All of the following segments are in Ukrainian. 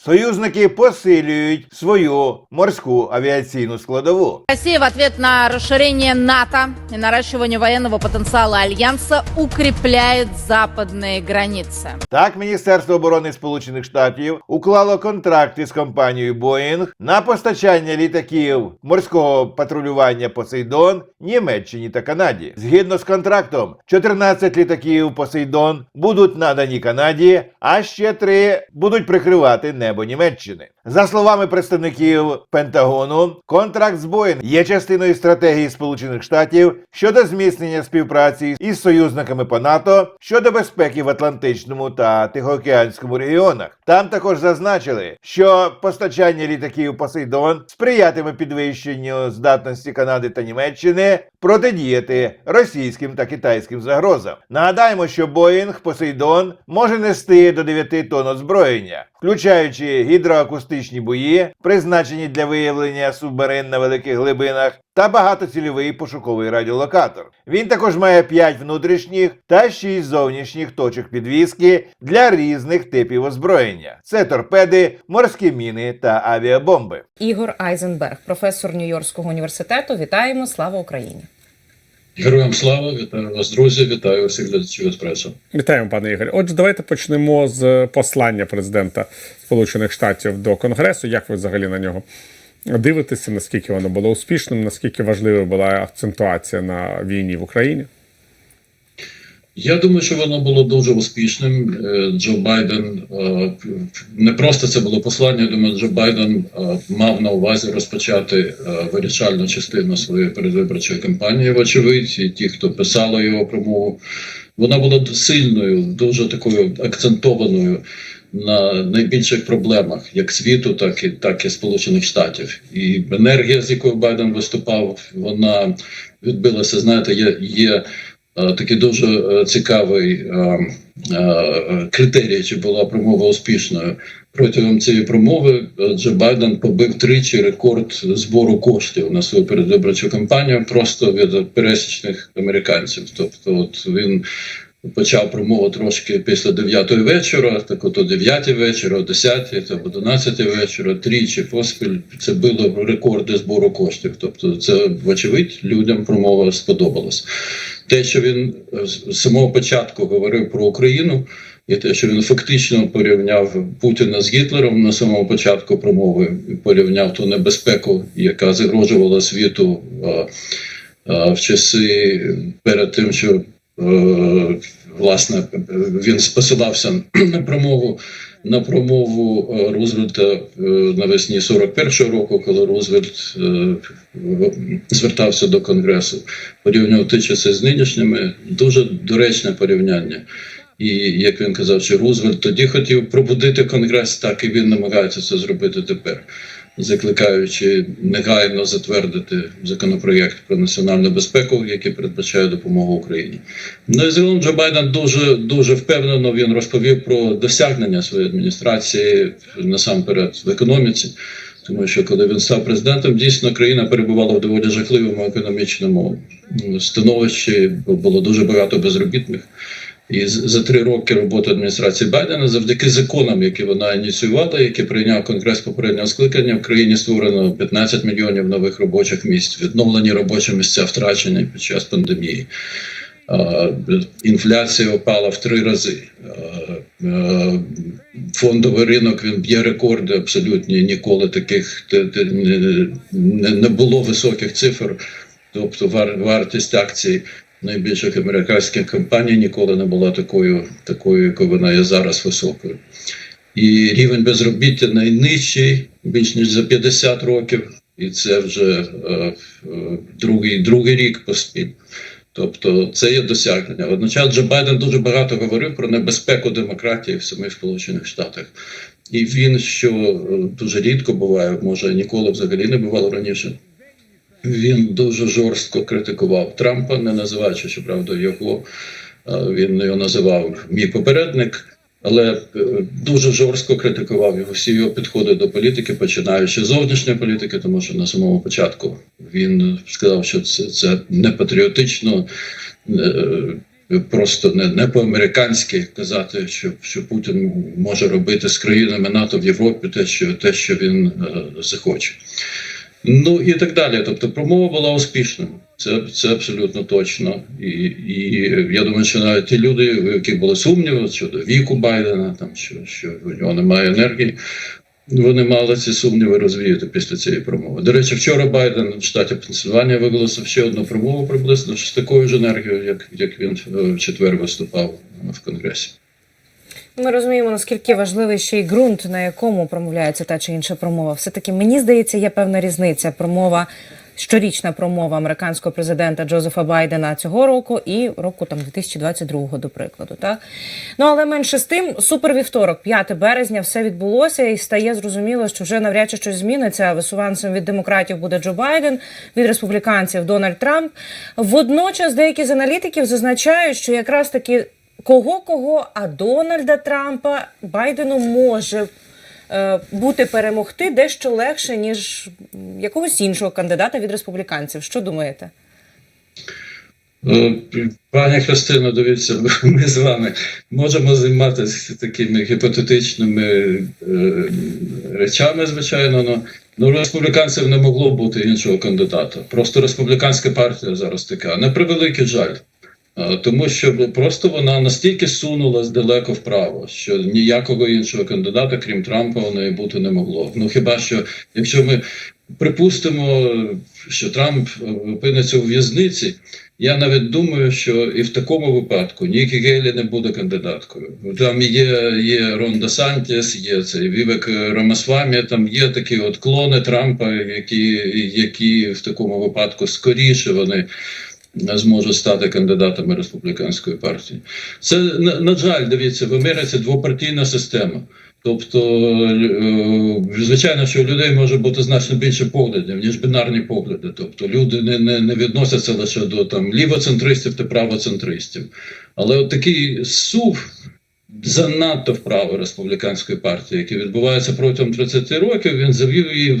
Союзники посилюють свою морську авіаційну складову. Россия в ответ на расширение НАТО и наращивание военного потенциала Альянса укрепляет западные границы. Так, Міністерство оборони Сполучених Штатів уклало контракт із компанією Boeing на постачання літаків морського патрулювання Посейдон Німеччині та Канаді. Згідно з контрактом, 14 літаків Посейдон будуть надані Канаді, а ще три будуть прикривати небо Німеччини. За словами представників Пентагону, контракт з Boeing є частиною стратегії Сполучених Штатів щодо зміцнення співпраці із союзниками по НАТО щодо безпеки в Атлантичному та Тихоокеанському регіонах. Там також зазначили, що постачання літаків Посейдон сприятиме підвищенню здатності Канади та Німеччини протидіяти російським та китайським загрозам. Нагадаємо, що Боїнг Посейдон може нести до 9 тонн озброєння, включаючи гідроакустичні бої, призначені для виявлення субмарин на великих глибинах, та багатоцільовий пошуковий радіолокатор. Він також має 5 внутрішніх та 6 зовнішніх точок підвіски для різних типів озброєння: це торпеди, морські міни та авіабомби. Ігор Айзенберг, професор Нью-Йоркського університету. Вітаємо! Слава Україні! Героям слава, вітаю вас, друзі, вітаю всіх глядачів еспресо. Вітаємо, пане Ігорі. Отже, давайте почнемо з послання президента Сполучених Штатів до Конгресу. Як ви взагалі на нього дивитеся? Наскільки воно було успішним? Наскільки важливою була акцентуація на війні в Україні? Я думаю, що воно було дуже успішним. Е, Джо Байден е, не просто це було послання. Я думаю, Джо Байден е, мав на увазі розпочати вирішальну частину своєї передвиборчої кампанії. Вочевидь, і ті, хто писали його промову, вона була сильною, дуже такою акцентованою на найбільших проблемах, як світу, так і так і Сполучених Штатів. І енергія, з якою Байден виступав, вона відбилася. Знаєте, є. є Такий дуже е, цікавий е, е, критерій, чи була промова успішною. Протягом цієї промови е, Джо Байден побив тричі рекорд збору коштів на свою передвиборчу кампанію просто від пересічних американців. Тобто, от він почав промову трошки після 9 вечора, так от о 9 вечора, о 10 та об 11 вечора, тричі поспіль це било рекорди збору коштів. Тобто, це вочевидь людям промова сподобалась. Те, що він е, з самого початку говорив про Україну, і те, що він фактично порівняв Путіна з Гітлером на самому початку промови, порівняв ту небезпеку, яка загрожувала світу е, е, в часи перед тим, що е, власне він посилався на промову. На промову е, Рузвельта навесні 41-го року, коли Рузвельт звертався до Конгресу, порівнював ті часи з нинішніми. Дуже доречне порівняння. І як він казав, що Рузвельт тоді хотів пробудити Конгрес, так і він намагається це зробити тепер, закликаючи негайно затвердити законопроєкт про національну безпеку, який передбачає допомогу Україні. Ну і загалом Джо Байден дуже дуже впевнено він розповів про досягнення своєї адміністрації насамперед в економіці. Тому що коли він став президентом, дійсно країна перебувала в доволі жахливому економічному становищі, бо було дуже багато безробітних. І за три роки роботи адміністрації Байдена, завдяки законам, які вона ініціювала, які прийняв Конгрес попереднього скликання, в країні створено 15 мільйонів нових робочих місць, відновлені робочі місця втрачені під час пандемії. Інфляція опала в три рази. Фондовий ринок він б'є рекорди абсолютні. Ніколи таких не, було високих цифр. Тобто вар, вартість акцій найбільших американських компаній ніколи не була такою, такою, якою вона є зараз високою. І рівень безробіття найнижчий більш ніж за 50 років, і це вже е, е, другий, другий рік поспіль. Тобто це є досягнення. Водночас Джо Байден дуже багато говорив про небезпеку демократії в самих Сполучених Штатах. І він, що е, дуже рідко буває, може ніколи взагалі не бувало раніше. Він дуже жорстко критикував Трампа, не називаючи, щоправда, його. е, Він його називав мій попередник, але е, дуже жорстко критикував його всі його підходи до політики, починаючи з зовнішньої політики, тому що на самому початку він сказав, що це, це не патріотично, е, просто не, не по-американськи казати, що, що Путін може робити з країнами НАТО в Європі те, що, те, що він захоче. Ну і так далі. Тобто промова була успішною. Це, це абсолютно точно. І, і я думаю, що навіть ті люди, у яких були сумніви щодо віку Байдена, там що, що у нього немає енергії, вони мали ці сумніви розвіяти після цієї промови. До речі, вчора Байден в штаті Пенсильванія виголосив ще одну промову приблизно з такою ж енергією, як, як він е, в четвер виступав в Конгресі. Ми розуміємо, наскільки важливий ще й ґрунт, на якому промовляється та чи інша промова. Все таки мені здається, є певна різниця. Промова. Щорічна промова американського президента Джозефа Байдена цього року і року там 2022, до прикладу. Так? Ну але менше з тим, супервівторок, 5 березня, все відбулося, і стає зрозуміло, що вже навряд чи щось зміниться. Висуванцем від демократів буде Джо Байден, від республіканців Дональд Трамп. Водночас деякі з аналітиків зазначають, що якраз таки кого кого, а Дональда Трампа Байдену може е, бути перемогти дещо легше, ніж якогось іншого кандидата від республіканців. Що думаєте? Е, Пані Христино, дивіться, ми з вами можемо займатися такими гіпотетичними е, речами, звичайно. Но, ну, республіканців не могло бути іншого кандидата. Просто республіканська партія зараз така. На превеликий жаль. Тому що просто вона настільки сунулась далеко вправо, що ніякого іншого кандидата, крім Трампа, у неї бути не могло. Ну хіба що, якщо ми припустимо, що Трамп е, опиниться у в'язниці, я навіть думаю, що і в такому випадку Нікі Гейлі не буде кандидаткою. Там є, є Рон Де Сантіс, є цей Вівек Рамасвамі, там є такі от клони Трампа, які, які в такому випадку скоріше вони зможуть стати кандидатами республіканської партії. Це на, на жаль, дивіться, в Америці двопартійна система. Тобто, е, звичайно, що у людей може бути значно більше поглядів, ніж бінарні погляди. Тобто люди не, не, не відносяться лише до там лівоцентристів та правоцентристів. Але от такий сув занадто вправо республіканської партії, який відбувається протягом 30 років, він завів її,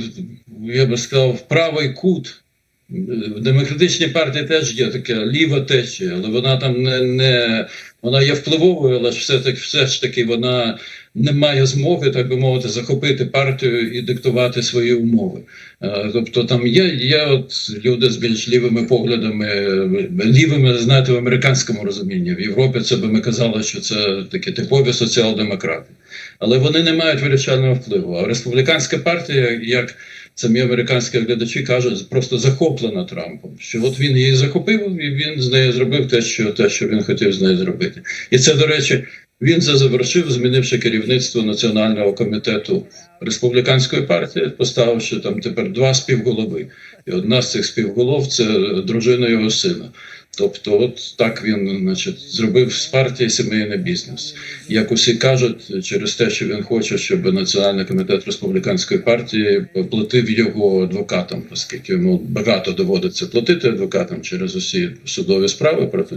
я би сказав, в правий кут. В демократичній партії теж є така ліва течія, але вона там не, не вона є впливовою, але ж все таки все ж таки вона не має змоги, так би мовити, захопити партію і диктувати свої умови. Е, Тобто там є, є от люди з більш лівими поглядами, е, лівими, знаєте, в американському розумінні. В Європі це би ми казали, що це такі типові соціал-демократи. Але вони не мають вирішального впливу. А республіканська партія, як самі американські глядачі кажуть, просто захоплена Трампом. Що от він її захопив, і він з нею зробив те, що те, що він хотів з нею зробити. І це, до речі, він це завершив, змінивши керівництво національного комітету республіканської партії, поставивши там тепер два співголови. І одна з цих співголов це дружина його сина. Тобто, от так він значить, зробив з партії сімейний бізнес. Як усі кажуть, через те, що він хоче, щоб Національний комітет республіканської партії платив його адвокатам, оскільки йому багато доводиться платити адвокатам через усі судові справи проти.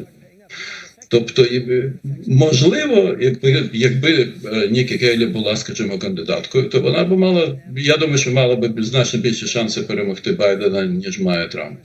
Тобто, можливо, якби якби е, Нікі Гейлі була, скажімо, кандидаткою, то вона б мала, я думаю, що мала б значно більше шанси перемогти Байдена, ніж має Трамп.